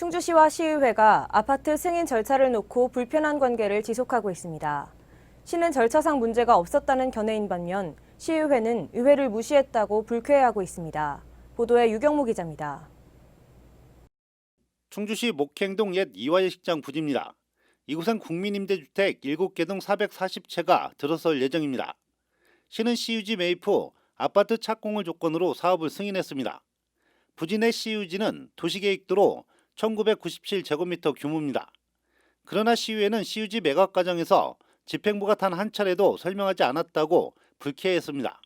충주시와 시의회가 아파트 승인 절차를 놓고 불편한 관계를 지속하고 있습니다. 시는 절차상 문제가 없었다는 견해인 반면 시의회는 의회를 무시했다고 불쾌해하고 있습니다. 보도에 유경모 기자입니다. 충주시 목행동 옛 이화예식장 부지입니다. 이곳은 국민임대주택 7개 동 440채가 들어설 예정입니다. 시는 시유지 매입 후 아파트 착공을 조건으로 사업을 승인했습니다. 부지 내 시유지는 도시계획도로 1997제곱미터 규모입니다. 그러나 시의회는 시유지 매각 과정에서 집행부가 단 한 차례도 설명하지 않았다고 불쾌했습니다.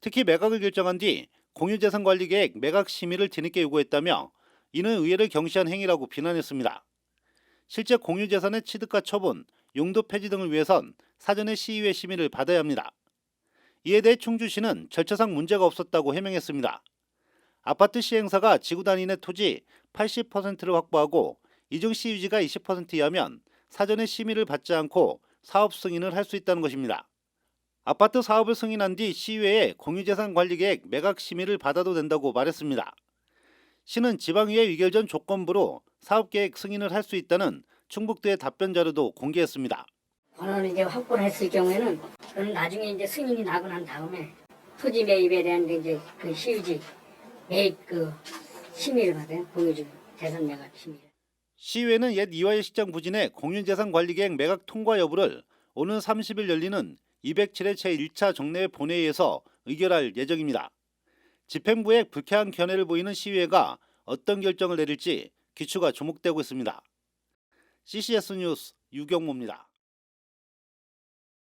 특히 매각을 결정한 뒤 공유재산관리계획 매각 심의를 뒤늦게 요구했다며 이는 의회를 경시한 행위라고 비난했습니다. 실제 공유재산의 취득과 처분, 용도 폐지 등을 위해선 사전에 시의회 심의를 받아야 합니다. 이에 대해 충주시는 절차상 문제가 없었다고 해명했습니다. 아파트 시행사가 지구 단위의 토지 80%를 확보하고 이중 시유지가 20% 이하면 사전에 심의를 받지 않고 사업 승인을 할 수 있다는 것입니다. 아파트 사업을 승인한 뒤 시의회에 공유재산 관리계획 매각 심의를 받아도 된다고 말했습니다. 시는 지방의회 의결 전 조건부로 사업계획 승인을 할 수 있다는 충북도의 답변 자료도 공개했습니다. 권한을 이제 확보를 했을 경우에는 그는 나중에 이제 승인이 나고 난 다음에 토지 매입에 대한 이제 그 시유지 매입 그 심의를 받아요. 공유주 재산 매각 심의. 시의회는 옛 이화의 시장 부진의 공유재산 관리계획 매각 통과 여부를 오는 30일 열리는 207회 제1차 정례 본회의에서 의결할 예정입니다. 집행부의 불쾌한 견해를 보이는 시의회가 어떤 결정을 내릴지 기추가 주목되고 있습니다. CCS 뉴스 유경모입니다.